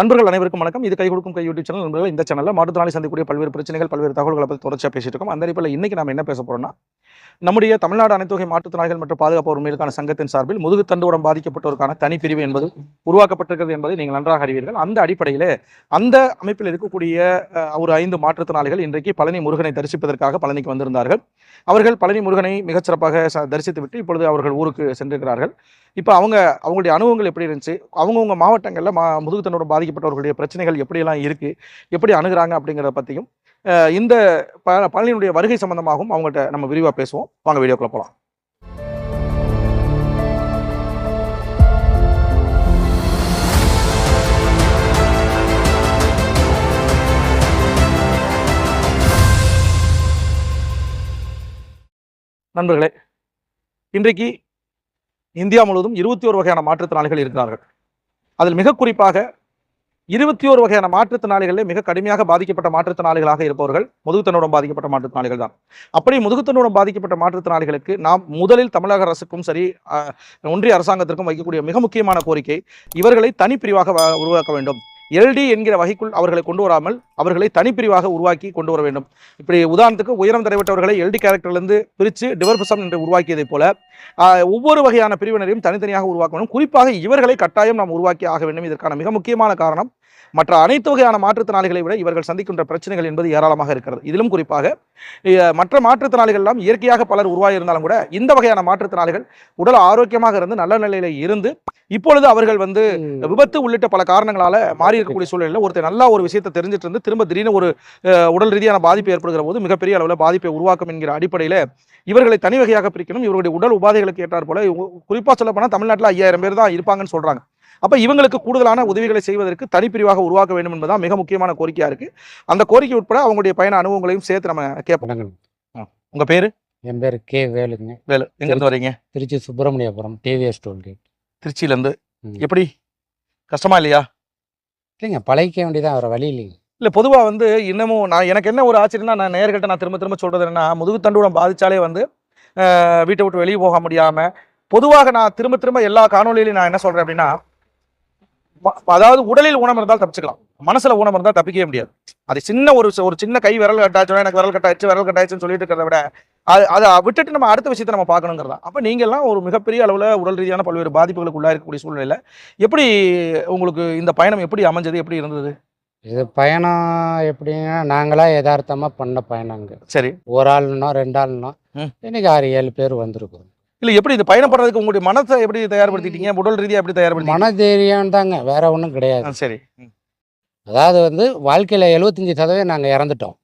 நண்பர்கள் அனைவருக்கும் வணக்கம். இது கை கொடுக்கும் கை யூடியூப் சேனல். நண்பர்கள் இந்த சேனலில் மாற்றுத்திறனாளி சந்திக்கக்கூடிய பல்வேறு பிரச்சனைகள் பல்வேறு தகவல்களை பற்றி தொடர்ச்சியாக பேசிட்டு இருக்கோம். அந்த அடிப்படையில் இன்றைக்கி நம்ம என்ன பேச போறோம்னா நம்முடைய தமிழ்நாடு அனைத்து வகை மாற்றுத்திறனாளிகள் மற்றும் பாதுகாப்பு உரிமைகளுக்கான சங்கத்தின் சார்பில் முதுகு முதுகுத்தண்டுடன் பாதிக்கப்பட்டோருக்கான தனிப்பிரிவு என்பது உருவாக்கப்பட்டிருக்கிறது என்பதை நீங்கள் நன்றாக அறிவீர்கள். அந்த அடிப்படையில் அந்த அமைப்பில் இருக்கக்கூடிய ஒரு ஐந்து மாற்றுத்திறனாளிகள் இன்றைக்கு பழனி முருகனை தரிசிப்பதற்காக பழனிக்கு வந்திருந்தார்கள். அவர்கள் பழனி முருகனை மிகச்சிறப்பாக தரிசித்துவிட்டு தரிசித்து விட்டு இப்பொழுது அவர்கள் ஊருக்கு சென்றிருக்கிறார்கள். இப்போ அவங்க அவங்களுடைய அனுபவங்கள் எப்படி இருந்துச்சு? அவங்கவுங்க மாவட்டங்களில் மா முதுகுத்தனோட பாதிக்கப்பட்டவர்களுடைய பிரச்சனைகள் எப்படியெல்லாம் இருக்குது எப்படி அணுகிறாங்க அப்படிங்கிறத பற்றியும் இந்த ப பழனியினுடைய வருகை சம்பந்தமாகவும் அவங்கள்ட்ட நம்ம விரிவாக பேசுவோம். வாங்க வீடியோக்குள்ளே போகலாம் நண்பர்களே இன்றைக்கு இந்தியா முழுவதும் இருபத்தி ஒரு வகையான மாற்றுத்திறனாளிகள் இருக்கிறார்கள். அதில் மிக குறிப்பாக இருபத்தி ஒரு வகையான மாற்றுத்திறனாளிகளில் மிக கடுமையாக பாதிக்கப்பட்ட மாற்றுத்திறனாளிகளாக இருப்பவர்கள் முதுகுத்தனுடன் பாதிக்கப்பட்ட மாற்றுத்திறனாளிகள் தான். அப்படி முதுகுத்தனுடன் பாதிக்கப்பட்ட மாற்றுத்திறனாளிகளுக்கு நாம் முதலில் தமிழக அரசுக்கும் சரி ஒன்றிய அரசாங்கத்திற்கும் வைக்கக்கூடிய மிக முக்கியமான கோரிக்கை இவர்களை தனிப்பிரிவாக வ- உருவாக்க வேண்டும். எல்டி என்கிற வகைக்குள் அவர்களை கொண்டு வராமல் அவர்களை தனிப்பிரிவாக உருவாக்கி கொண்டு வர வேண்டும். இப்படி உதாரணத்துக்கு உயரம் தடைப்பட்டவர்களை எல்டி கேரக்டர்லேருந்து பிரித்து டிவர்பசம் என்று உருவாக்கியதைப் போல ஒவ்வொரு வகையான பிரிவினரையும் தனித்தனியாக உருவாக்க வேண்டும் குறிப்பாக இவர்களை கட்டாயம் நாம் உருவாக்கி ஆக வேண்டும். இதற்கான மிக முக்கியமான காரணம் மற்ற அனைத்து வகையான மாற்றுத்திறனாளிகளை விட இவர்கள் சந்திக்கின்ற பிரச்சனைகள் என்பது ஏராளமாக இருக்கிறது. இதிலும் குறிப்பாக மற்ற மாற்றுத்திறனாளிகள் எல்லாம் இயற்கையாக பலர் உருவாகி இருந்தாலும் கூட இந்த வகையான மாற்றுத்திறனாளிகள் உடல் ஆரோக்கியமாக இருந்து நல்ல நிலையில இருந்து இப்பொழுது அவர்கள் வந்து விபத்து உள்ளிட்ட பல காரணங்களால மாறி இருக்கக்கூடிய சூழ்நிலையில் ஒருத்தர் நல்லா ஒரு விஷயத்தை தெரிஞ்சிட்டு இருந்து திரும்ப திடீர்னு ஒரு உடல் ரீதியான பாதிப்பு ஏற்படுகிற போது மிகப்பெரிய அளவில் பாதிப்பை உருவாக்கும் என்கிற அடிப்படையில் இவர்களை தனி வகையாக பிரிக்கணும். இவருடைய உடல் உபாதைகளுக்கு ஏற்றார் போல குறிப்பாக சொல்ல போனால் தமிழ்நாட்டில் ஐயாயிரம் பேர் தான் இருப்பாங்கன்னு சொல்றாங்க. அப்ப இவங்களுக்கு கூடுதலான உதவிகளை செய்வதற்கு தனிப்பிரிவாக உருவாக்க வேண்டும் என்பதுதான் மிக முக்கியமான கோரிக்கையா இருக்கு. அந்த கோரிக்கை உட்பட அவங்களுடைய பயண அனுபவங்களையும் சேர்த்து நம்ம கேட்போம் வணக்கம். உங்க பேரு? என் பேர் கே வேலுங்க. வேலு. எங்க இருந்து வரீங்க? திருச்சி சுப்பிரமணியபுரம் டிவிஎஸ் டோல்கேட் திருச்சியில இருந்து ம். எப்படி? கஷ்டமா இல்லையா? இல்லைங்க பழகிக்க வேண்டியதான் வேறு வழி இல்லைங்க. இல்ல பொதுவா வந்து இன்னமும் நான் எனக்கு என்ன ஒரு ஆச்சரியம்னா நான் நேர்கிட்ட நான் திரும்ப திரும்ப சொல்றது என்னன்னா முதுகுத்தண்டுடன் பாதிச்சாலே வந்து வீட்டை விட்டு வெளியே போக முடியாம பொதுவாக நான் திரும்ப திரும்ப எல்லா காணொலியிலையும் நான் என்ன சொல்றேன் அப்படின்னா அதாவது உடலில் ஊனம் இருந்தால் தப்பிச்சுக்கலாம். மனசுல ஊனம் இருந்தால் தப்பிக்கவே முடியாது. அது சின்ன ஒரு ஒரு சின்ன கை விரல் கட்டாச்சுன்னா எனக்கு விரல் கட்டாச்சு விரல் கட்டாச்சுன்னு சொல்லிட்டு இருக்கிறத விட அது அதை விட்டுட்டு நம்ம அடுத்த விஷயத்தை நம்ம பார்க்கணுங்கிறதா அப்ப நீங்க எல்லாம் ஒரு மிகப்பெரிய அளவுல உடல் ரீதியான பல்வேறு பாதிப்புகளுக்கு உள்ளா இருக்கக்கூடிய சூழ்நிலையில எப்படி உங்களுக்கு இந்த பயணம் எப்படி அமைஞ்சது எப்படி இருந்தது? இது பயணம் எப்படின்னா நாங்களாக யதார்த்தமாக பண்ண பயணங்க. சரி. ஒரு ஆள்னா ரெண்டு ஆள்னா. இன்னைக்கு ஆறு ஏழு பேர் வந்திருக்கோம். இல்ல எப்படி இது பயணம் பண்றதுக்கு உங்களுடைய மனசை எப்படி தயார்படுத்திட்டீங்க? உடல் ரீதியா எப்படி தயார்படுத்திட்டீங்க? மனதைரியம் தாங்க வேற ஒன்றும் கிடையாது. சரி. அதாவது வந்து வாழ்க்கையில் எழுபத்தஞ்சி சதவீதம் நாங்கள் இறந்துட்டோம்.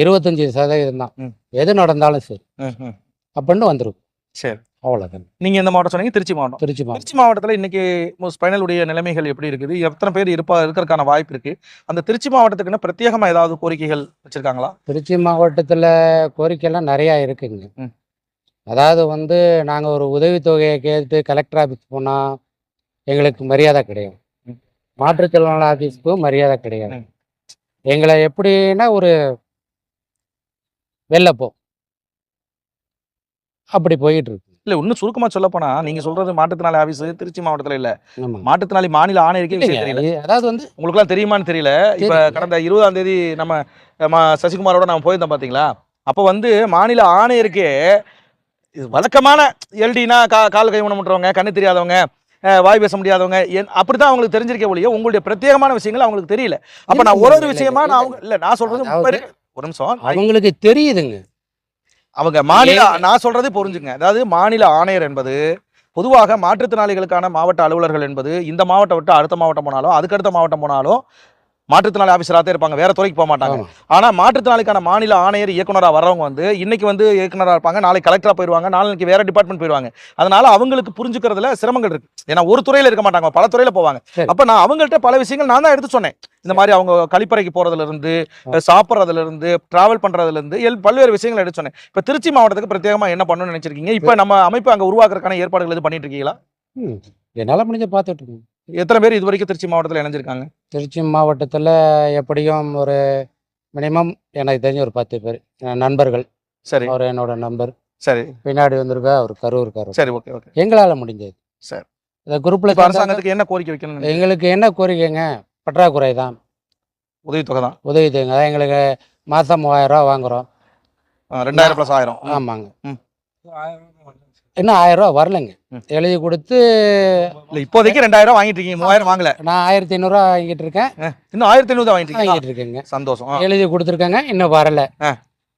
இருபத்தஞ்சி சதவீதம் தான். எது நடந்தாலும் சரி. அப்படின்னு வந்திருக்கும் சரி. அவ்வளோதாங்க நீங்க எந்த மாவட்டம் சொன்னீங்க? திருச்சி மாவட்டம். திருச்சி மாவட்டம். திருச்சி மாவட்டத்துல இன்னைக்கு ஸ்பைனலுடைய நிலைமைகள் எப்படி இருக்குது? எத்தனை பேர் இருப்பா இருக்கிறதுக்கான வாய்ப்பு இருக்கு. அந்த திருச்சி மாவட்டத்துக்குன்னு பிரத்யேகமா ஏதாவது கோரிக்கைகள் வச்சிருக்காங்களா? திருச்சி மாவட்டத்தில் கோரிக்கைலாம் நிறையா இருக்குங்க. அதாவது வந்து நாங்கள் ஒரு உதவித்தொகையை கேட்டு கலெக்டர் ஆஃபீஸ் போனால் எங்களுக்கு மரியாதை கிடையாது. ம். மாற்றுத்திறனாளி ஆஃபீஸ்க்கும் மரியாதை கிடையாது. எங்களை எப்படின்னா ஒரு வெளில போ. அப்படி போயிட்டு இருக்கு. இல்ல இன்னும் சுருக்கமா சொல்ல போனா நீங்க சொல்றது மாற்றுத்திறனாளி ஆபீஸ் திருச்சி மாவட்டத்துல இல்ல. மாற்றுத்திறனாளி மாநில ஆணையருக்கே விஷயம் தெரியல. அதாவது வந்து உங்களுக்குலாம் தெரியுமான்னு தெரியல. இப்ப. கடந்த இருபதாம் தேதி நம்ம சசிகுமாரோட நம்ம போயிருந்தோம் பாத்தீங்களா? அப்ப வந்து மாநில ஆணையருக்கே இது வழக்கமான எல்டினா கா கால் கை ஊனமுற்றவங்க கண்ணு தெரியாதவங்க வாய் பேச முடியாதவங்க என் அப்படிதான் அவங்களுக்கு தெரிஞ்சிருக்க ஒழிய உங்களுடைய பிரத்யேகமான விஷயங்கள் அவங்களுக்கு தெரியல. அப்ப நான் ஒரு ஒரு விஷயமா நான் அவங்க இல்ல நான் முப்பது- ஒரு நிமிஷம். அவங்களுக்கு தெரியுதுங்க. அவங்க மாநில? நான் சொல்றது புரிஞ்சுங்க. அதாவது மாநில ஆணையர் என்பது பொதுவாக மாற்றுத்திறனாளிகளுக்கான மாவட்ட அலுவலர்கள் என்பது இந்த மாவட்டம் விட்டு அடுத்த மாவட்டம் போனாலும் அதுக்கடுத்த மாவட்டம் போனாலும் மாற்றுத்திறனாளி ஆஃபீஸராக தான் இருப்பாங்க. வேற துறைக்கு போக மாட்டாங்க. ஆமா. ஆனா மாற்றுத்திறனாளிக்கான மாநில ஆணையர் இயக்குனராக வர்றவங்க வந்து இன்னைக்கு வந்து இயக்குனராக இருப்பாங்க. நாளைக்கு கலெக்டரா போயிருவாங்க. நாளைக்கு வேற டிபார்ட்மெண்ட் போயிருவாங்க. அதனால அவங்களுக்கு புரிஞ்சுக்கிறதுல சிரமங்கள் இருக்கு. ஏன்னா ஒரு துறையில இருக்க மாட்டாங்க. பல துறையில போவாங்க. அப்ப நான் அவங்கள்ட்ட பல விஷயங்கள் நான் தான் எடுத்து சொன்னேன். இந்த மாதிரி அவங்க கழிப்பறைக்கு போறதுல இருந்து சாப்பிட்றதுல இருந்து டிராவல் பண்றதுல இருந்து பல்வேறு விஷயங்கள் எடுத்து சொன்னேன். இப்ப திருச்சி மாவட்டத்துக்கு பிரத்யேகமா என்ன பண்ணணும்னு நினைச்சிருக்கீங்க? இப்ப நம்ம அமைப்பு அங்க உருவாக்குறதுக்கான ஏற்பாடுகள் எதுவும் பண்ணிட்டு இருக்கீங்களா. என்னால் முடிஞ்ச பார்த்துட்டு இருக்கோம். எத்தனை பேர் இது வரைக்கும் திருச்சி மாவட்டத்தில் இணைஞ்சிருக்காங்க? திருச்சி மாவட்டத்தில் எப்படியும் ஒரு மினிமம் எனக்கு தெரிஞ்ச ஒரு பத்து பேர் என் நண்பர்கள். சரி. அவர் என்னோட நம்பர் சரி. பின்னாடி வந்திருக்கா அவர் கரூர்காரர் சரி ஓகே ஓகே. எங்களால் முடிஞ்சது. சரி. இந்த குரூப்பில் அரசாங்கத்துக்கு என்ன கோரிக்கை வைக்கணும் எங்களுக்கு என்ன கோரிக்கைங்க? பற்றாக்குறை தான். உதவித்தொகை தான். உதவித்தொகை அதான் எங்களுக்கு மாதம் மூவாயிரம் ரூபா வாங்குகிறோம் ரெண்டாயிரம் ப்ளஸ் ஆயிரம். ஆமாங்க. ம். இன்னும் ஆயிரம் ரூபா வரலைங்க. எழுதி கொடுத்து இல்ல இப்போதைக்கு ரெண்டாயிரம் வாங்கிட்டு இருக்கீங்க மூவாயிரம் வாங்கல. நான் ஆயிரத்தி ஐநூறுரூவா வாங்கிட்டு இருக்கேன். இன்னும் ஆயிரத்தி ஐநூறு வாங்கிட்டு இருக்கீங்க வாங்கிட்டு இருக்கேங்க. சந்தோஷம் எழுதி கொடுத்துருக்காங்க இன்னும் வரல.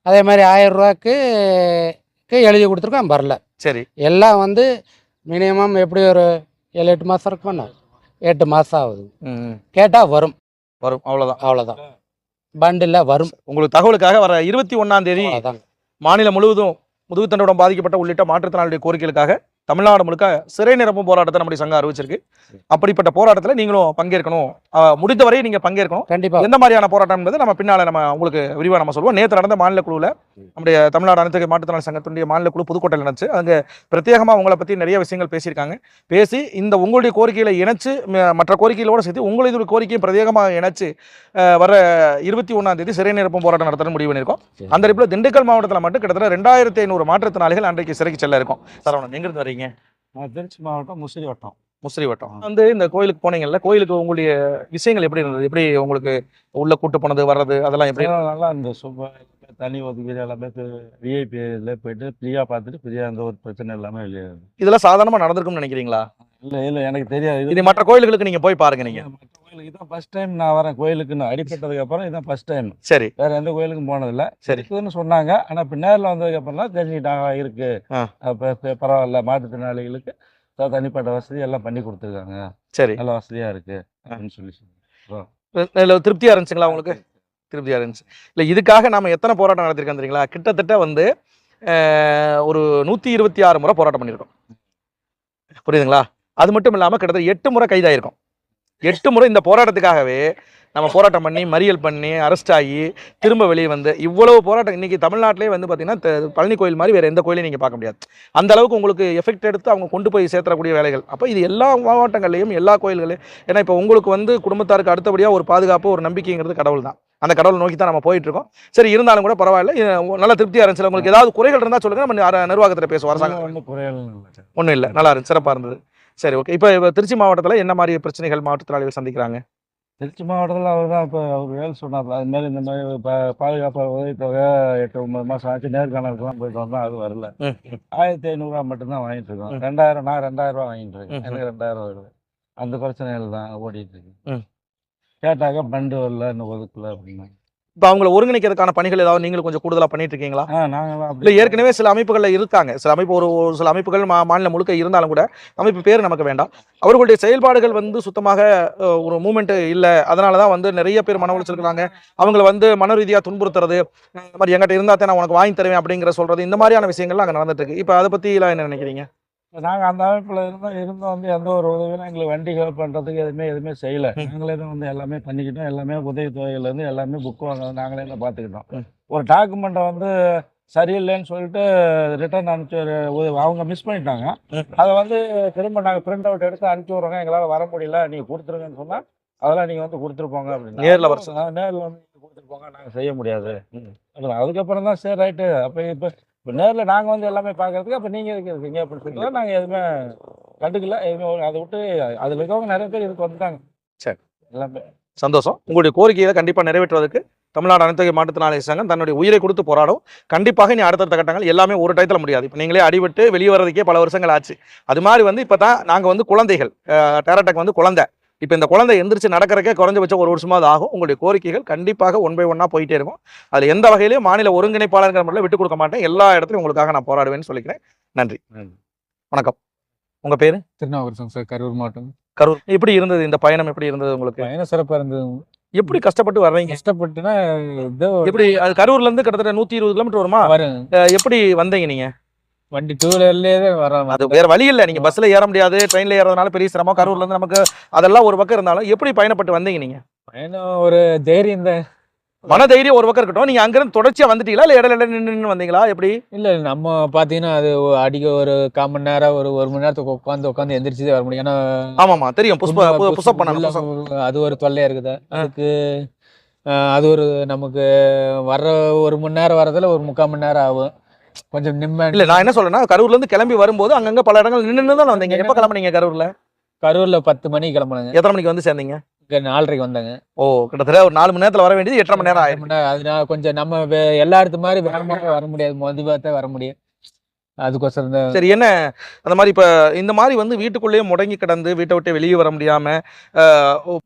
அதே மாதிரி ஆயிரம் ரூபாய்க்கு க்கு எழுதி கொடுத்துருக்கோம் வரல. சரி. எல்லாம் வந்து மினிமம் எப்படி ஒரு ஏழு எட்டு மாதம் இருக்குமாண்ணா எட்டு மாதம் ஆகுது. கேட்டால் வரும். வரும் அவ்வளவுதான். அவ்வளோதான் பண்டில் வரும். உங்களுக்கு தகவலுக்காக வர இருபத்தி ஒன்னாம் தேதி அவ்வளோதான் மாநிலம் முழுவதும் முதுகுத்தண்டோடம் பாதிக்கப்பட்ட உள்ளிட்ட மாற்றுத்திறனாளிகளுடைய கோரிக்கைகளுக்காக தமிழ்நாடு முழுக்க சிறை நிரப்பும் போராட்டத்தை நம்முடைய சங்கம் அறிவிச்சிருக்கு. அப்படிப்பட்ட போராட்டத்தில் நீங்களும் பங்கேற்கணும். முடிந்தவரை நீங்க பங்கேற்கணும். கண்டிப்பாக எந்த மாதிரியான போராட்டம் என்பது நம்ம பின்னால நம்ம உங்களுக்கு விரிவா நம்ம சொல்லுவோம் நேற்று நடந்த மாநில குழுவில் நம்முடைய தமிழ்நாடு அனைத்து மாற்றுத்திறனாளி சங்கத்தினுடைய மாநில குழு புதுக்கோட்டையில் நடந்துச்சு. அங்கே பிரத்யேகமாக உங்களை பற்றி நிறைய விஷயங்கள் பேசியிருக்காங்க. பேசி இந்த உங்களுடைய கோரிக்கைகளை இணைச்சு மற்ற கோரிக்கைகளோடு சேர்த்து உங்களுடைய கோரிக்கையும் பிரத்யேகமாக இணைச்சு வர இருபத்தி ஒன்றாம் தேதி சிறை நிரப்பும் போராட்டம் நடத்தணும் முடிவு பண்ணியிருக்கோம். அந்த அடிப்பில் திண்டுக்கல் மாவட்டத்தில் மட்டும் கிட்டத்தட்ட ரெண்டாயிரத்தி ஐநூறு மாற்றுத்திறனாளிகள் அன்றைக்கு சிறைக்கு செல்ல இருக்கும். சரவணன் எங்கிருந்து வரீங்க? நான் திருச்சி மாவட்டம் முசிறி வட்டம் முசிறி வட்டம் வந்து இந்த கோயிலுக்கு போனீங்கல்ல கோயிலுக்கு உங்களுடைய விஷயங்கள் எப்படி இருந்தது? எப்படி உங்களுக்கு உள்ள கூட்டு போனது வர்றது அதெல்லாம் எப்படி நல்லா இருந்தது. சூப்பர் தனி ஒதுக்கீடு எல்லாமே விஐபி இதில் போயிட்டு ஃப்ரீயாக பார்த்துட்டு ஃப்ரீயாக எந்த ஒரு பிரச்சனை இல்லாமல் வெளியே இதெல்லாம் சாதாரணமாக நடந்திருக்கும்னு நினைக்கிறீங்களா? இல்லை இல்லை எனக்கு தெரியாது. இது மற்ற கோயில்களுக்கு நீங்க போய் பாருங்க நீங்க. கோயிலுக்கு இதான் ஃபர்ஸ்ட் டைம் நான் வரேன். கோயிலுக்கு நான் அடிப்பட்டதுக்கு அப்புறம் இதான் ஃபர்ஸ்ட் டைம் சரி. வேற எந்த கோயிலுக்கும் போனதில்ல. சரி. இருக்குதுன்னு சொன்னாங்க. ஆனால் இப்போ நேரில் வந்ததுக்கு அப்புறம் தெரிஞ்சுக்கிட்டாங்க இருக்கு. பரவாயில்ல மாற்றுத்திறனாளிகளுக்கு தனிப்பட்ட வசதி எல்லாம் பண்ணி கொடுத்துருக்காங்க. சரி. நல்ல வசதியாக இருக்கு அப்படின்னு சொல்லி. இல்ல திருப்தியா இருந்துச்சுங்களா உங்களுக்கு? திருப்தியா இருந்துச்சு. இல்ல இதுக்காக நாம எத்தனை போராட்டம் நடத்திருக்கோம் தெரியுங்களா கிட்டத்தட்ட வந்து ஒரு நூத்தி இருபத்தி ஆறு முறை போராட்டம் பண்ணியிருக்கோம். புரியுதுங்களா? அது மட்டும் இல்லாம கிட்டத்தட்ட எட்டு முறை கைதாயிருக்கும். எட்டு முறை இந்த போராட்டத்துக்காகவே நம்ம போராட்டம் பண்ணி மறியல் பண்ணி அரெஸ்ட் ஆகி திரும்ப வெளியே வந்து இவ்வளவு போராட்டம். இன்னைக்கு தமிழ்நாட்டிலே வந்து பார்த்தீங்கன்னா பழனி கோயில் மாதிரி வேற எந்த கோயிலையும் நீங்கள் பார்க்க முடியாது. அந்த அளவுக்கு உங்களுக்கு எஃபெக்ட் எடுத்து அவங்க கொண்டு போய் சேர்த்தக்கூடிய வேலைகள். அப்போ இது எல்லா மாவட்டங்கள்லையும் எல்லா கோயில்களையும் ஏன்னா இப்போ உங்களுக்கு வந்து குடும்பத்தாருக்கு அடுத்தபடியாக ஒரு பாதுகாப்பு ஒரு நம்பிக்கைங்கிறது கடவுள் தான். அந்த கடவுளை நோக்கி தான் நம்ம போயிட்டு இருக்கோம். சரி இருந்தாலும் கூட பரவாயில்ல. நல்ல திருப்தியாக இருந்துச்சு. உங்களுக்கு ஏதாவது குறைகள் இருந்தால் சொல்லுங்க. நம்ம நிர்வா- நிர்வாகத்தில் பேசுவோம். அரசாங்கம். ஒன்றும் இல்லை. ஒன்றும் இல்லை. நல்லா இருந்துச்சு. சிறப்பாக இருந்தது. சரி ஓகே இப்போ இப்போ திருச்சி மாவட்டத்தில் என்ன மாதிரி பிரச்சனைகள் மாற்றுத்திறனாளிகள் சந்திக்கிறாங்க? திருச்சி மாவட்டத்தில் அவர் தான் இப்போ அவர் வேலை சொன்னார். அது மாதிரி இந்த மாதிரி பா பாதுகாப்பு உதவித்தொகை எட்டு ஒன்பது மாதம் ஆச்சு. நேர்காணலுக்குலாம் போயிட்டு வந்தோம். அது வரல. ஆயிரத்தி ஐநூறுரூவா மட்டும்தான் வாங்கிட்டு இருக்கோம். ரெண்டாயிரம் நான் ரெண்டாயிரம் ரூபா வாங்கிட்டு இருக்கேன். எனக்கு ரெண்டாயிரம் வருது. அந்த பிரச்சனைகள் தான் ஓடிட்டு இருக்கு. கேட்டாக்க பண்டு வரல இன்னும் ஒதுக்கல அப்படின்னாங்க. இப்போ அவங்கள ஒருங்கிணைக்கிறதுக்கான பணிகள் ஏதாவது நீங்களும் கொஞ்சம் கூடுதலாக பண்ணிட்டு இருக்கீங்களா இல்லை ஏற்கனவே சில அமைப்புகளில் இருக்காங்க. சில அமைப்பு ஒரு ஒரு சில அமைப்புகள் மா மாநிலம் முழுக்க இருந்தாலும் கூட அமைப்பு பேர் நமக்கு வேண்டாம். அவர்களுடைய செயல்பாடுகள் வந்து சுத்தமாக ஒரு மூமெண்ட் இல்லை. அதனால தான் வந்து நிறைய பேர் மன உளைச்சல் இருக்கிறாங்க அவங்கள வந்து மன ரீதியாக துன்புறுத்துறது இந்த மாதிரி எங்கிட்ட இருந்தால் தான் நான் உனக்கு வாங்கி தருவேன் அப்படிங்கிற சொல்றது இந்த மாதிரியான விஷயங்கள்லாம் அங்கே நடந்துட்டு இருக்கு இப்போ அதை பற்றிலாம் என்ன நினைக்கிறீங்க? நாங்கள் அந்த அமைப்பில் இருந்தோம் இருந்தோம் வந்து எந்த ஒரு உதவியும் எங்களுக்கு வண்டி ஹெல்ப் பண்ணுறதுக்கு எதுவுமே எதுவுமே செய்யலை. நாங்களே தான் வந்து எல்லாமே பண்ணிக்கிட்டோம். எல்லாமே உதவி தொகையிலேருந்து எல்லாமே புக் வாங்க நாங்களே தான் பார்த்துக்கிட்டோம். ஒரு டாக்குமெண்ட்டை வந்து சரியில்லைன்னு சொல்லிட்டு ரிட்டர்ன் அனுப்பிச்சு அவங்க மிஸ் பண்ணிட்டாங்க. அதை வந்து திரும்ப நாங்கள் பிரிண்ட் அவுட் எடுத்து அனுப்பிச்சி விட்றோங்க. எங்களால் வர முடியல. நீங்கள் கொடுத்துருங்கன்னு சொன்னால் அதெல்லாம் நீங்கள் வந்து கொடுத்துருப்போங்க அப்படின்னு. நேர்ல வர சொல்லு. நேரில் வந்து கொடுத்துருப்போங்க. நாங்கள் செய்ய முடியாது. அதுக்கப்புறம் தான் சரி ரைட்டு அப்போ இப்போ இப்போ நேரில் நாங்கள் வந்து எல்லாமே பார்க்கறதுக்கு அப்போ நீங்கள் எதுக்கு இருக்கீங்க? அப்படின்னு சொல்லி நாங்கள் எதுவுமே கண்டுக்கல. எதுவுமே அதை விட்டு அதில் இருக்கவங்க நிறைய பேர் இதுக்கு வந்துட்டாங்க. சரி. எல்லாமே. சந்தோஷம். உங்களுடைய கோரிக்கையை கண்டிப்பாக நிறைவேற்றுவதற்கு தமிழ்நாடு அனைத்து மாற்றுத்திறனாளி சங்கம் தன்னுடைய உயிரை கொடுத்து போராடும். கண்டிப்பாக நீ அடுத்தடுத்த கட்டங்கள் எல்லாமே ஒரு டயத்தில் முடியாது. இப்போ நீங்களே அடிபட்டு வெளியே வர்றதுக்கே பல வருஷங்கள் ஆச்சு. அது மாதிரி வந்து இப்போ தான் நாங்கள் வந்து குழந்தைகள் டேரட்டக் வந்து குழந்தை. இப்போ இந்த குழந்தை எந்திரிச்சு நடக்கிறக்கே குறைஞ்சபட்சம் ஒரு வருஷமாவது ஆகும். உங்களுடைய கோரிக்கைகள் கண்டிப்பாக ஒன் பை ஒன்னாக போயிட்டே இருக்கும். அதில் எந்த வகையிலையும் மாநில ஒருங்கிணைப்பாளர்கள் முறையில் விட்டு கொடுக்க மாட்டேன். எல்லா இடத்துலையும் உங்களுக்காக நான் போராடுவேன்னு சொல்லிக்கிறேன். நன்றி. நன்றி. வணக்கம். உங்கள் பேர்? திருநாவுக்கரசன் சார் கரூர் மாவட்டம். கரூர். எப்படி இருந்தது? இந்த பயணம் எப்படி இருந்தது உங்களுக்கு? பயணம் சிறப்பாக இருந்தது. எப்படி கஷ்டப்பட்டு வர்றீங்க? கஷ்டப்பட்டுனா இதோ எப்படி அது கரூர்ல இருந்து கிட்டத்தட்ட நூத்தி இருபது கிலோமீட்டர் வருமா? எப்படி வந்தீங்க நீங்க? வண்டி டூ வீலர்லேயே வரோம் அது வேற வழி இல்ல. நீங்க பஸ்ல ஏற முடியாது. ட்ரெயின்ல ஏறதுனால பெரிய சிரமம். கரூர்ல இருந்து நமக்கு அதெல்லாம் ஒரு பக்கம் இருந்தாலும் எப்படி பயணப்பட்டு வந்தீங்க நீங்க? பயணம் ஒரு தைரியம் தான். மன தைரியம் ஒரு பக்கம் இருக்கட்டும். நீங்க அங்கிருந்து தொடர்ச்சியா வந்துட்டீங்களா? இல்ல இடையில நின்னு வந்தீங்களா? எப்படி? இல்லை நம்ம பார்த்தீங்கன்னா அது அடிக்க ஒரு கால் மணி நேரம் ஒரு ஒரு மணி நேரத்துக்கு உட்காந்து உட்காந்து எந்திரிச்சு வர முடியும். ஏன்னா ஆமாமா. தெரியும். புஷ்ப புஷ்அப் பண்ணணும். அது ஒரு தொல்லையா இருக்குது. அதுக்கு அது ஒரு நமக்கு வர்ற ஒரு மணி நேரம் வரதுல ஒரு முக்கால் மணி நேரம் ஆகும். கொஞ்சம் நிம்மதி இல்ல நான் என்ன சொல்றேன்னா கரூர்ல இருந்து கிளம்பி வரும்போது அங்கங்க பல இடங்கள் நின்னு தான் வந்தீங்க எப்ப கிளம்புனீங்க கரூர்ல? கரூர்ல பத்து மணிக்கு கிளம்புனாங்க. எத்தனை மணிக்கு வந்து சேர்ந்தீங்க? நாலரைக்கு வந்தாங்க. ஓ கிட்டத்தட்ட ஒரு நாலு மணி நேரத்துல வர வேண்டியது எட்டரை மணி நேரம் ஆயிரும் முன்ன- அதனால கொஞ்சம் நம்ம எல்லா இடத்து மாதிரி வேகமாக வர முடியாது. மொதல் பார்த்தா வர முடியும் அதுக்கோசரம் தான். சரி என்ன? அந்த மாதிரி இப்ப இந்த மாதிரி வந்து வீட்டுக்குள்ளேயே முடங்கி கிடந்து வீட்டை விட்டு வெளியே வர முடியாம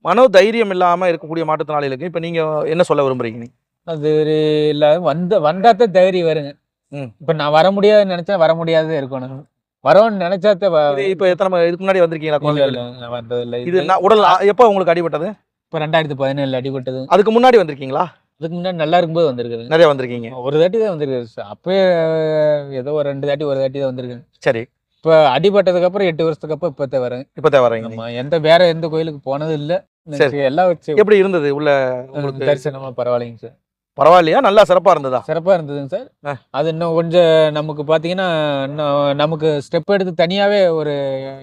மனோ தைரியம் இல்லாம இருக்கக்கூடிய மாற்றுத்திறனாளிகளுக்கு இப்ப நீங்க என்ன சொல்ல விரும்புறீங்க? அது ஒரு இல்ல வந்த வந்தாதான் தைரியம் வருங்க. இப்ப நான் வர முடியாதுன்னு நினைச்சா வர முடியாது இருக்கணும். வரோன்னு இது இப்ப எத்தனை இதுக்கு முன்னாடி வந்திருக்கீங்களா வந்தது இல்ல இது உடல் எப்ப உங்களுக்கு அடிபட்டது? இப்ப ரெண்டாயிரத்தி பதினேழுல அடிபட்டது. அதுக்கு முன்னாடி வந்திருக்கீங்களா? அதுக்கு முன்னாடி நல்லா இருக்கும்போது வந்திருக்குது. நிறைய வந்திருக்கீங்க. ஒரு தாட்டி தான் வந்திருக்கு அப்பயே ஏதோ ஒரு ரெண்டு தாட்டி ஒரு தாட்டி தான் வந்திருக்கு சரி. இப்ப அடிபட்டதுக்கு அப்புறம் எட்டு வருஷத்துக்கு அப்புறம் இப்பதான் வரேன். இப்பதான். ஆமா எந்த வேற எந்த கோயிலுக்கு போனது இல்ல. எல்லாம் வச்சு எப்படி இருந்தது உள்ள உங்களுக்கு? தரிசனமா பரவாயில்லைங்க சார். பரவாயில்லையா? நல்லா சிறப்பா இருந்ததா? சிறப்பா இருந்ததுங்க சார். அது இன்னும் கொஞ்சம் நமக்கு பாத்தீங்கன்னா இன்னும் நமக்கு ஸ்டெப் எடுத்து தனியாவே ஒரு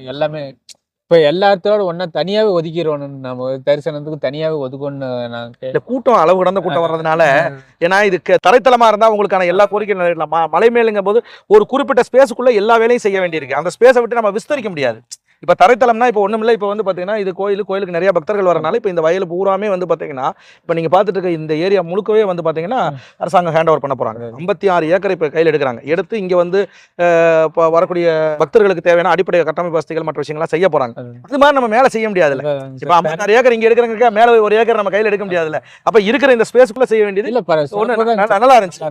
எல்லாமே இப்ப எல்லாத்தோட ஒண்ணா தனியாவே ஒதுக்கிடணும் நம்ம தரிசனத்துக்கு தனியாவே ஒதுக்கணும்னு இந்த கூட்டம் அளவு கடந்த கூட்டம் வர்றதுனால ஏன்னா இது க- தரைத்தளமா இருந்தா உங்களுக்கான எல்லா கோரிக்கையும் நிறைவேறலாம். மலை மேலுங்கும் போது ஒரு குறிப்பிட்ட ஸ்பேஸுக்குள்ள எல்லா வேலையும் செய்ய வேண்டியிருக்கு. அந்த ஸ்பேஸை விட்டு நம்ம விஸ்தரிக்க முடியாது. இப்ப தரைத்தளம்னா இப்போ ஒண்ணும் இல்லை இப்போ வந்து பாத்தீங்கன்னா இது கோயில் கோயிலுக்கு நிறைய பக்தர்கள் வரனால இப்போ இந்த வயல் பூராமே வந்து பாத்தீங்கன்னா இப்போ நீங்க பார்த்துட்டு இருக்க இந்த ஏரியா முழுக்கவே வந்து பாத்தீங்கன்னா அரசாங்கம் ஹேண்ட் ஓவர் பண்ண போறாங்க. ஐம்பத்தி ஆறு ஏக்கர் இப்போ கையில் எடுக்கிறாங்க. எடுத்து இங்க வந்து இப்போ வரக்கூடிய பக்தர்களுக்கு தேவையான அடிப்படை கட்டமைப்பு வசதிகள் மற்ற விஷயங்கள்லாம் செய்ய போறாங்க. அது மாதிரி நம்ம மேல செய்ய முடியாதுல்ல. இப்போ. ஐம்பத்தாறு ஏக்கர் இங்க எடுக்கிறவங்க மேல ஒரு ஏக்கர் நம்ம கையில் எடுக்க முடியாதுல்ல. அப்ப இருக்கிற இந்த ஸ்பேஸ்க்குள்ள செய்ய வேண்டியது இல்ல நல்லா- இருந்துச்சு.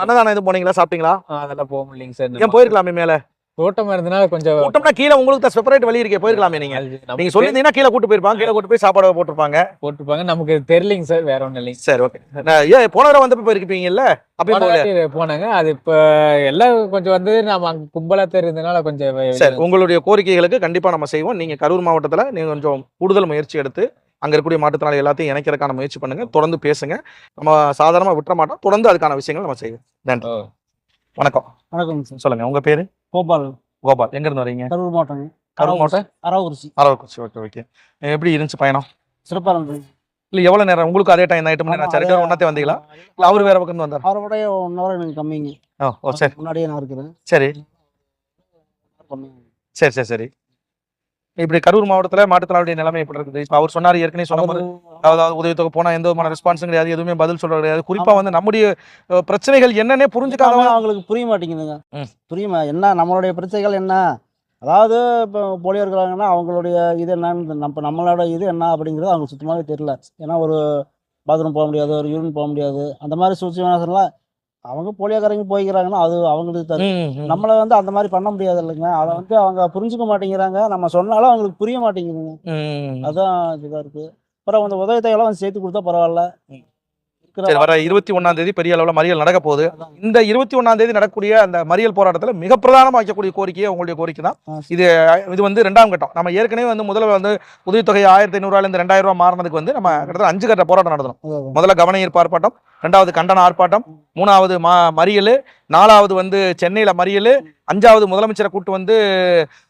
அன்னதானம் எதுவும் போனீங்களா? சாப்பிட்டீங்களா? அதெல்லாம் போக முடியலைங்க சார். ஏன் போயிருக்கலாமே மேல? தோட்டமா இருந்தனால கொஞ்சம் கூட்டம்னா கீழே உங்களுக்கு தான் செப்பரேட் வழி இருக்கே போயிருக்கலாமே நீங்க. நீங்க சொல்லியிருந்தீங்கன்னா கீழே கூட்டு போயிருப்பாங்க கீழே கூட்டு போய் சாப்பாடு போட்டிருப்பாங்க. போட்டிருப்பாங்க. நமக்கு தெரியலைங்க சார் வேற ஒண்ணும் இல்லைங்க. சரி ஓகே ஏன் போன தடவை வந்தப்ப போயிருப்பீங்கல்ல வாட்டி போனாங்க. அது இப்ப எல்லாம் கொஞ்சம் வந்து நம்ம அங்க கும்பலா தெரிந்தனால கொஞ்சம் சரி உங்களுடைய கோரிக்கைகளுக்கு கண்டிப்பா நம்ம செய்வோம். நீங்க கரூர் மாவட்டத்துல நீங்க கொஞ்சம் கூடுதல் முயற்சி எடுத்து அங்க இருக்கக்கூடிய மாற்றுத்திறனாளி எல்லாத்தையும் இணைக்கிறதுக்கான முயற்சி பண்ணுங்க. தொடர்ந்து பேசுங்க. நம்ம சாதாரணமா விட்டுற மாட்டோம். தொடர்ந்து அதுக்கான விஷயங்கள் நம்ம செய்வோம். நன்றி. வணக்கம். வணக்கம் சொல்லுங்க உங்க பேரு? கோபால். கோபால். எங்க இருந்து வரீங்க? கரூர் மாவட்டங்க. கரூர் மாவட்டம்? Aravakurichi Aravakurichi okay okay. எப்படி இருந்துச்சு பயணம்? சிறப்பாக இருந்தது. இல்ல எவ்வளவு நேரம்? உங்களுக்கு அதே டைம் எட்டு மணி நேரம். ரெண்டு பேரும் வந்தீங்களா? இல்ல அவரு வேற பக்கம் வந்தார்? அவரை விட ஒன் ஹவர் எனக்கு கம்மிங்க. ஓ சரி. முன்னாடியே நான் இருக்கிறேன். சரி. சரி சரி சரி. இப்படி கரூர் மாவட்டத்துல மாற்றுத்திறனாளிய நிலைமை எப்படி இருக்குது? இப்ப அவர் சொன்னாரு ஏற்கனவே சொன்ன மாதிரி அதாவது உதவித்தொகை போனா எந்த விதமான ரெஸ்பான்ஸும் கிடையாது எதுவுமே பதில் சொல்றது கிடையாது. குறிப்பா வந்து நம்முடைய பிரச்சனைகள் என்னன்னே புரிஞ்சுக்காத சுத்தமா அவங்களுக்கு புரிய மாட்டேங்குதுங்க. புரியுமா? என்ன நம்மளுடைய பிரச்சனைகள் என்ன? அதாவது இப்போ போலியோ இருக்கிறாங்கன்னா அவங்களுடைய இது என்னன்னு நம்ம நம்மளோட இது என்ன அப்படிங்கிறது அவங்களுக்கு சுத்தமாகவே தெரியல. ஏன்னா ஒரு பாத்ரூம் போக முடியாது ஒரு யூரின் போக முடியாது. அந்த மாதிரி சுச்சுவேஷன்லாம் அவங்க போலியோக்காரங்க போய்க்கிறாங்கன்னா அது அவங்களுக்கு தரு. நம்மளை வந்து அந்த மாதிரி பண்ண முடியாது இல்லைங்க அதை வந்து அவங்க புரிஞ்சுக்க மாட்டேங்கிறாங்க. நம்ம சொன்னாலும் அவங்களுக்கு புரிய மாட்டேங்குதுங்க. ம். அதான் இதுவாக இருக்கு. அப்புறம் அந்த உதவித்தொகையெல்லாம் வந்து சேர்த்து கொடுத்தா பரவாயில்ல. சரி வர இருபத்தி ஒண்ணாம் தேதி பெரிய அளவுல மறியல் நடக்க போகுது. இந்த இருபத்தி ஒண்ணாம் தேதி நடக்கக்கூடிய அந்த மறியல் போராட்டத்துல மிக பிரதானமா வைக்கக்கூடிய கோரிக்கையே உங்களுடைய கோரிக்கை தான். இது இது வந்து ரெண்டாம் கட்டம். நம்ம ஏற்கனவே வந்து முதல்ல வந்து உதவித்தொகை ஆயிரத்தி ஐநூறுவாயில இருந்து ரெண்டாயிரம் ரூபாய் மாறினதுக்கு வந்து நம்ம கிட்டத்தட்ட அஞ்சு கட்ட போராட்டம் நடத்தணும். முதல்ல கவன ஈர்ப்பு ஆர்ப்பாட்டம் ரெண்டாவது கண்டன ஆர்ப்பாட்டம் மூணாவது மா மறியல் நாலாவது வந்து சென்னையில் மறியல் அஞ்சாவது முதலமைச்சரை கூட்டு வந்து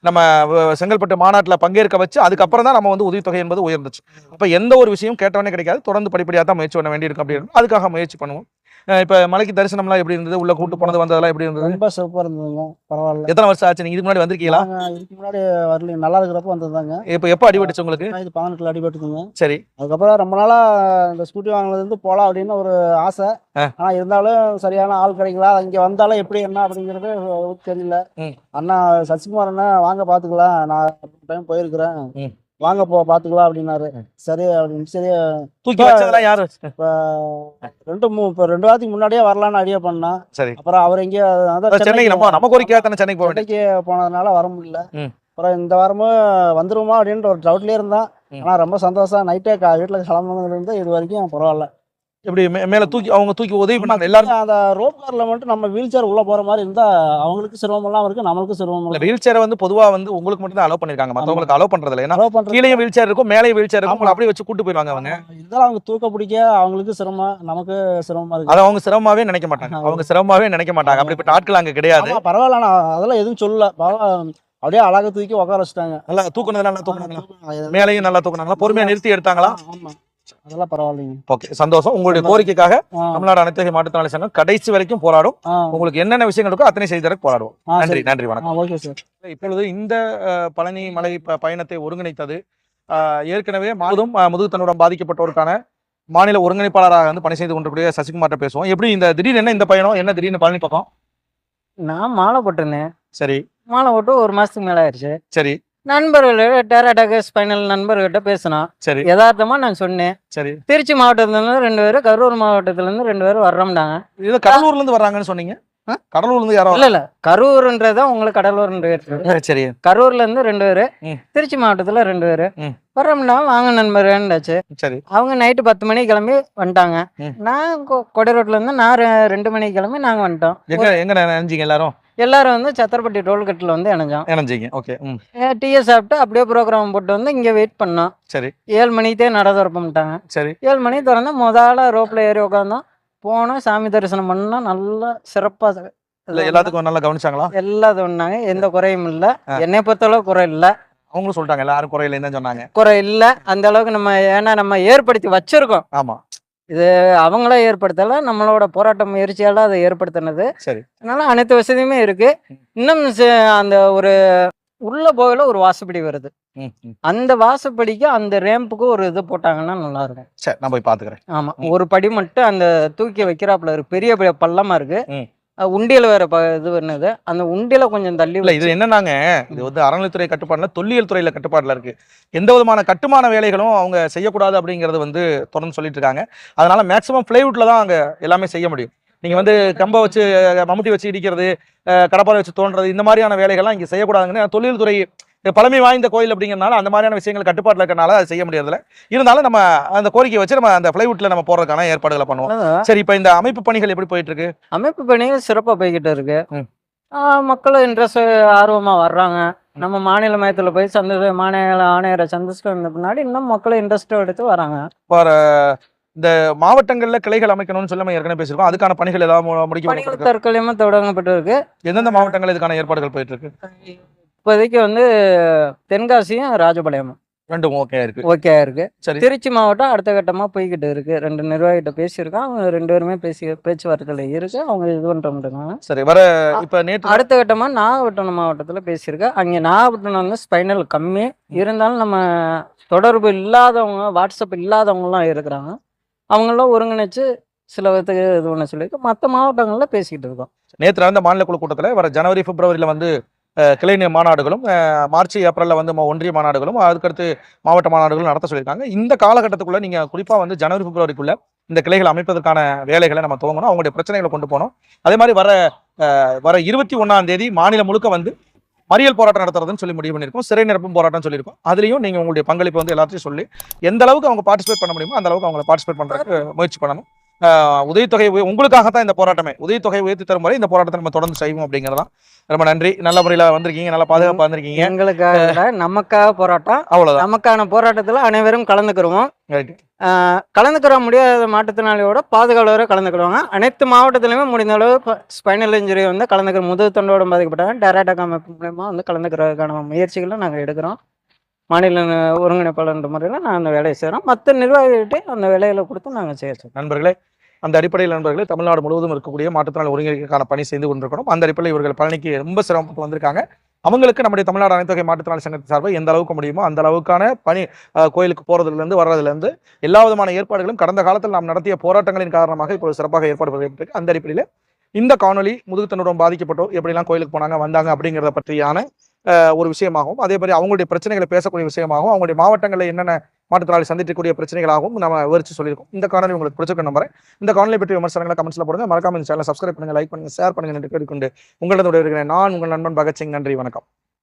நம்ம வ- செங்கல்பட்டு மாநாட்டில் பங்கேற்க வச்சு அதுக்கப்புறம் தான் நம்ம வந்து உதவித்தொகை என்பது உயர்ந்துச்சு. அப்போ எந்த ஒரு விஷயம் கேட்டவனே கிடைக்காது. தொடர்ந்து படிப்படியாக தான் முயற்சி பண்ண வேண்டியிருக்கும் அப்படின்னு. அதுக்காக முயற்சி பண்ணுவோம். இப்ப மலைக்கு தரிசனம்லாம் எப்படி இருந்தது? உள்ள கூட்டு போனது வந்ததெல்லாம் எப்படி இருந்தது? ரொம்ப சிறப்பாக இருந்ததுங்க. பரவாயில்ல. எத்தனை வருஷம் ஆச்சு? நீங்க இதுக்கு முன்னாடி வந்திருக்கீங்களா? இதுக்கு முன்னாடி வரல நல்லா இருக்கிறப்ப வந்ததாங்க இப்போ எப்போ அடிபட்டுச்சு உங்களுக்கு? இது பதினெட்டுல அடிபட்டுதுங்க சரி. அதுக்கப்புறம் ரொம்ப நாளா இந்த ஸ்கூட்டி வாங்கினது இருந்து போகலாம் அப்படின்னு ஒரு ஆசை. ஆ. ஆனா இருந்தாலும் சரியான ஆள் கிடைக்கல. இங்க வந்தாலும் எப்படி என்ன அப்படிங்கிறது தெரியல. அண்ணா சசிகுமார் அண்ணா வாங்க பாத்துக்கலாம். நான் டைம் போயிருக்கிறேன். வாங்க போ பாத்துக்கலாம் அப்படின்னாரு. சரி அப்படின்னு சரி. தூக்கி வச்சதெல்லாம் யாரு? இப்ப ரெண்டு மூ இப்போ ரெண்டு வாரத்துக்கு முன்னாடியே வரலான்னு ஐடியா பண்ணேன் சரி. அப்புறம் அவர் எங்கேயோ அதான் சென்னைக்கு நம்ம நம்ம கோரிக்கையாக தானே சென்னைக்கு போக சென்னைக்கு போனதுனால வர முடியல. அப்புறம் இந்த வாரமும் வந்துருமா அப்படின்ற ஒரு டவுட்லயே இருந்தேன். ம். ஆனா ரொம்ப சந்தோஷம். நைட்டே வீட்டுல கிளம்புனதுல இருந்து இது வரைக்கும் பரவாயில்ல. இப்படி மேல தூக்கி அவங்க தூக்கி உதவி பண்ணாங்க. எல்லாரும் அந்த ரோப் கார்ல மட்டும் நம்ம வீல் சேர் உள்ள போற மாதிரி இருந்தா அவங்களுக்கு சிரமம் எல்லாம் இருக்கு நம்மளுக்கும் சிரமம் வீல் சேரை வந்து பொதுவா வந்து உங்களுக்கு மட்டும் தான் அலோவ் பண்ணிருக்காங்க. மத்தவங்களுக்கு அலோவ் பண்றது இல்ல ஏன்னா கீழே வீல் சேர் இருக்கும் மேலே வீல் சேர் இருக்கும். அப்படியே வச்சு கூட்டு போயிருவாங்க அவங்க. இருந்தாலும் அவங்க தூக்க பிடிக்க அவங்களுக்கு சிரமம் நமக்கு சிரமமா இருக்கு. அதை அவங்க சிரமமாவே நினைக்க மாட்டாங்க. அவங்க சிரமமாவே நினைக்க மாட்டாங்க. அப்படிப்பட்ட ஆட்கள் அங்க கிடையாது. பரவாயில்ல நான் அதெல்லாம் எதுவும் சொல்லல. அப்படியே அழகா தூக்கி உட்கார வச்சுட்டாங்க. நல்லா தூக்குனது நல்லா தூக்குனாங்களா? மேலையும் நல்லா தூக்குனாங்களா? பொறுமையா நிறுத்தி எடுத்தாங்களா? ஆமா. அதெல்லாம் பரவாயில்லைங்க. ஓகே சந்தோஷம். உங்களுடைய. கோரிக்கைக்காக தமிழ்நாடு அனைத்து மாற்றுத்திறனாளி சங்கம் கடைசி வரைக்கும் போராடும். உங்களுக்கு என்னென்ன விஷயங்கள் இருக்கோ அத்தனை செய்து தர போராடுவோம். நன்றி சரி. நன்றி வணக்கம். Okay sir. இப்பொழுது இந்த பழனி மலை பயணத்தை ஒருங்கிணைத்தது ஆஹ் ஏற்கனவே மாதம் முதுகுத்தண்டுடன் பாதிக்கப்பட்டோருக்கான மாநில ஒருங்கிணைப்பாளராக வந்து பணி செய்து கொண்டிருக்கூடிய சசிகுமார்ட்ட பேசுவோம். எப்படி இந்த திடீர்னு என்ன இந்த பயணம்? என்ன திடீர்னு பழனி பக்கம்? நான் மாலை போட்டிருந்தேன். சரி. மாலை போட்டு ஒரு மாசத்துக்கு மேல ஆயிடுச்சு. சரி. நண்பர்கள் டேராடாக ஸ்பைனல் நண்பர்கிட்ட பேசினோம் சரி. யதார்த்தமா நான் சொன்னேன். சரி. திருச்சி மாவட்டத்துல இருந்து ரெண்டு பேரும் கரூர் மாவட்டத்துல இருந்து ரெண்டு பேரும் வர்றோம்னாங்க இது கடலூர்ல இருந்து வர்றாங்கன்னு சொன்னீங்க? கடலூர்ல இருந்து யாரோ இல்ல இல்ல. கரூர்ன்றதான் உங்களுக்கு கடலூர்ன்ற பேரு. சரி. கரூர்ல இருந்து ரெண்டு பேரு. திருச்சி மாவட்டத்துல ரெண்டு பேரு. வர்றோம்னா வாங்க நண்பர்கள்டாச்சு சரி. அவங்க நைட்டு பத்து மணிக்கு கிளம்பி வந்துட்டாங்க. நான் கொடை ரோட்ல இருந்து நான் ரெண்டு மணிக்கு கிளம்பி நாங்க வந்துட்டோம். எங்க எங்க நினைஞ்சீங்க எல்லாரும்? எல்லாரும் வந்து சத்திரப்பட்டி டோல்கட்டில் வந்து இணைஞ்சோம். இணைஞ்சீங்க. ஓகே ம். டீயை சாப்பிட்டு அப்படியே ப்ரோக்ராம் போட்டு வந்து இங்கே வெயிட் பண்ணோம். சரி. ஏழு மணிக்கே நட திறப்போம்ட்டாங்க சரி. ஏழு மணிக்கு திறந்தா முதல்ல ரோப்பில் ஏறி உட்காந்தோம் போனோம் சாமி தரிசனம் பண்ணோம். நல்லா சிறப்பாக இல்ல எல்லாத்துக்கும் நல்லா கவனிச்சாங்களா? எல்லாம் சொன்னாங்க எந்த குறையும் இல்லை. என்னை பொறுத்தளவு குறை இல்லை. அவங்களும் சொல்லிட்டாங்க எல்லாரும் குறையில தான் சொன்னாங்க. குறை இல்லை. அந்த அளவுக்கு நம்ம ஏன்னா நம்ம ஏற்படுத்தி வச்சிருக்கோம். ஆமா. அவங்களே ஏற்படுத்தலை நம்மளோட போராட்ட முயற்சியால அதை ஏற்படுத்தினது. சரி. அதனால அனைத்து வசதியுமே இருக்கு. இன்னும் அந்த ஒரு உள்ள போகல ஒரு வாசப்படி வருது. அந்த வாசப்படிக்கு அந்த ரேம்புக்கு ஒரு இது போட்டாங்கன்னா நல்லா இருக்கும் சரி நான் போய் பாத்துக்கிறேன் ஆமா. ஒரு படி மட்டும் அந்த தூக்கி வைக்கிறாப்புல இருக்கு பெரிய பெரிய பள்ளமா இருக்கு. உண்டியல் வேற இது பண்ணுது. அந்த உண்டியல கொஞ்சம் தள்ளி இல்ல இது என்னன்னாங்க இது வந்து அறநிலைத்துறை கட்டுப்பாடுல தொல்லியல் துறையில கட்டுப்பாடுல இருக்கு. எந்த விதமான கட்டுமான வேலைகளும் அவங்க செய்யக்கூடாது அப்படிங்கறது வந்து தொடர்ந்து சொல்லிட்டு இருக்காங்க. அதனால மேக்சிமம் பிளைவுட்ல தான் அங்க எல்லாமே செய்ய முடியும். நீங்க வந்து கம்ப வச்சு மம்முட்டி வச்சு இடிக்கிறது அஹ், கடப்பாரை வச்சு தோன்றது இந்த மாதிரியான வேலைகள்லாம் இங்க செய்யக்கூடாதுங்கன்னு தொழில் துறை பழமை வாய்ந்த கோயில் அப்படிங்கறதுனால அந்த மாதிரியான விஷயங்கள் கட்டுப்பாட்டில் இருக்கறனால அதை செய்ய முடியறதில்ல. இருந்தாலும் நம்ம அந்த கோரிக்கையை வச்சு நம்ம அந்த பிளைவுட்ல நம்ம போறதுக்கான ஏற்பாடுகளை பண்ணுவோம். சரி இப்போ இந்த அமைப்பு பணிகள் எப்படி போயிட்டு இருக்கு அமைப்பு பணிகள் சிறப்பா போய்கிட்டு இருக்கு. மக்களும் இன்ட்ரெஸ்ட் ஆர்வமா வர்றாங்க. நம்ம மாநில மையத்துல போய் சந்த மாநில ஆணையரை சந்திச்சுட்டு பின்னாடி இன்னும் மக்களும் இன்ட்ரெஸ்ட் எடுத்து வராங்க. இந்த மாவட்டங்கள்ல கிளைகள் அமைக்கணும்னு சொல்லி நம்ம ஏற்கனவே பேசியிருக்கோம். அதுக்கான பணிகள் ஏதாவது முடிக்கப்பட்டிருக்கு. தற்கொலையுமா தொடங்கப்பட்டு இருக்கு எந்தெந்த மாவட்டங்கள் இதுக்கான ஏற்பாடுகள் போயிட்டு இருக்கு இப்போதைக்கு வந்து தென்காசியும் ராஜபாளையமும் ரெண்டும் ஓகே இருக்கு. ஓகே இருக்கு. சரி. திருச்சி மாவட்டம் அடுத்த கட்டமா போய்கிட்டு இருக்கு. ரெண்டு நிர்வாகிகிட்ட பேசியிருக்கோம். அவங்க ரெண்டு பேருமே பேசி பேச்சுவார்த்தையில இருக்கு. அவங்க இது பண்ற மட்டும் சரி வர இப்ப நேற்று அடுத்த கட்டமா நாகப்பட்டினம் மாவட்டத்துல பேசியிருக்கேன். அங்கே நாகப்பட்டினம் வந்து ஸ்பைனல் கம்மி. இருந்தாலும் நம்ம தொடர்பு இல்லாதவங்க வாட்ஸ்அப் இல்லாதவங்கலாம் இருக்கிறாங்க. அவங்களாம் ஒருங்கிணைச்சு சில விதத்துக்கு இது பண்ண சொல்லியிருக்கு. மற்ற மாவட்டங்கள்ல பேசிக்கிட்டு இருக்கோம். நேற்று நடந்த மாநில குழு கூட்டத்துல வர ஜனவரி பிப்ரவரியில வந்து கிளை மாநாடுகளும் மார்ச் ஏப்ரலில் வந்து ம- ஒன்றிய மாநாடுகளும் அதுக்கடுத்து மாவட்ட மாநாடுகளும் நடத்த சொல்லியிருக்காங்க. இந்த காலகட்டத்துக்குள்ளே நீங்கள் குறிப்பாக வந்து ஜனவரி பிப்ரவரிக்குள்ளே இந்த கிளைகள் அமைப்பதற்கான வேலைகளை நம்ம துவங்கணும். அவங்களுடைய பிரச்சனைகளை கொண்டு போகணும். அதே மாதிரி வர வர இருபத்தி ஒன்றாம் தேதி மாநிலம் முழுக்க வந்து மறியல் போராட்டம் நடத்துறதுன்னு சொல்லி முடிவு பண்ணியிருக்கோம். சிறை நிரப்பும் போராட்டம் சொல்லியிருக்கோம். அதுலேயும் நீங்கள் உங்களுடைய பங்களிப்பு வந்து எல்லாத்தையும் சொல்லி எந்த அளவுக்கு அவங்க பார்ட்டிசிபேட் பண்ண முடியுமோ அந்த அளவுக்கு அவங்களை பார்ட்டிசிபேட் பண்ணுறதுக்கு முயற்சி பண்ணணும். உதவித்தொகை உங்களுக்காக தான் இந்த போராட்டமே. உதவித்தொகை உயர்த்தி தரும் வரை இந்த போராட்டத்தை நம்ம தொடர்ந்து செய்வோம் அப்படிங்கிறதான் ரொம்ப நன்றி. நல்ல முறையில் வந்திருக்கீங்க நல்லா பாதுகாப்பா வந்திருக்கீங்க. எங்களுக்காக நமக்காக போராட்டம். அவ்வளவுதான். நமக்கான போராட்டத்துல அனைவரும் கலந்துக்கிறோம் கலந்துக்கிற முடியாத மாற்றுத்திறனாளியோட பாதுகாவலரை கலந்துக்கிடுவாங்க. அனைத்து மாவட்டத்திலுமே முடிந்த அளவு ஸ்பைனல் இன்ஜுரி வந்து கலந்துக்கிற முதுகு தண்டோட பாதிக்கப்பட்டவங்க டேராட்டாக் அமைப்பு மூலயமா வந்து கலந்துக்கிறதுக்கான முயற்சிகளை நாங்கள் எடுக்கிறோம். மாநில ஒருங்கிணைப்பாளர் முறையில் நான் அந்த வேலையை செய்கிறோம் மற்ற நிர்வாகிகிட்டே அந்த வேலைகளை கொடுத்து நாங்கள் செய்ய. நண்பர்களே அந்த அடிப்படையில் நண்பர்களே தமிழ்நாடு முழுவதும் இருக்கக்கூடிய மாற்றுத்திறனாளி ஒருங்கிணைக்கான பணி செய்து கொண்டிருக்கணும் அந்த அடிப்படையில் இவர்கள் பழனிக்கு ரொம்ப சிரமப்பட்டு வந்திருக்காங்க. அவங்களுக்கு நம்முடைய தமிழ்நாடு அனைத்து வகை மாற்றுத்திறனாளி சங்கத்தின் சார்பாக எந்த அளவுக்கு முடியுமோ அந்த அளவுக்கான பணி கோயிலுக்கு போகிறதுலேருந்து வர்றதுலேருந்து எல்லா விதமான ஏற்பாடுகளும் கடந்த காலத்தில் நாம் நடத்திய போராட்டங்களின் காரணமாக இப்போது சிறப்பாக ஏற்பாடு செய்யப்பட்டிருக்கு. அந்த அடிப்படையில் இந்த காணொலி முதுகுத்தனுடன் பாதிக்கப்பட்டோ எப்படிலாம் கோயிலுக்கு போனாங்க வந்தாங்க அப்படிங்கிறத பற்றியான ஒரு விஷயமாகவும் அதே மாதிரி அவங்களுடைய பிரச்சனைகளை பேசக்கூடிய விஷயமாகவும் அவங்களுடைய மாவட்டங்களில் என்னென்ன மாற்றுத்திறனாளி சந்திக்கக்கூடிய பிரச்சனைகளாகவும் நம்ம விவரிச்சு சொல்லியிருக்கோம். இந்த காணொலி உங்களுக்கு பிடிச்சிருக்க நம்புறேன். இந்த காணொலி பற்றி விமர்சனங்களை கமெண்ட்ஸில் போடுங்க. மறக்காம இந்த சேனலை சப்ஸ்கிரைப் பண்ணுங்க லைக் பண்ணுங்க ஷேர் பண்ணுங்க என்று கேட்டுக்கொண்டு உங்களிடம் விடைபெறுகிறேன். நான் உங்கள் நண்பன் பகத்சிங். நன்றி வணக்கம்.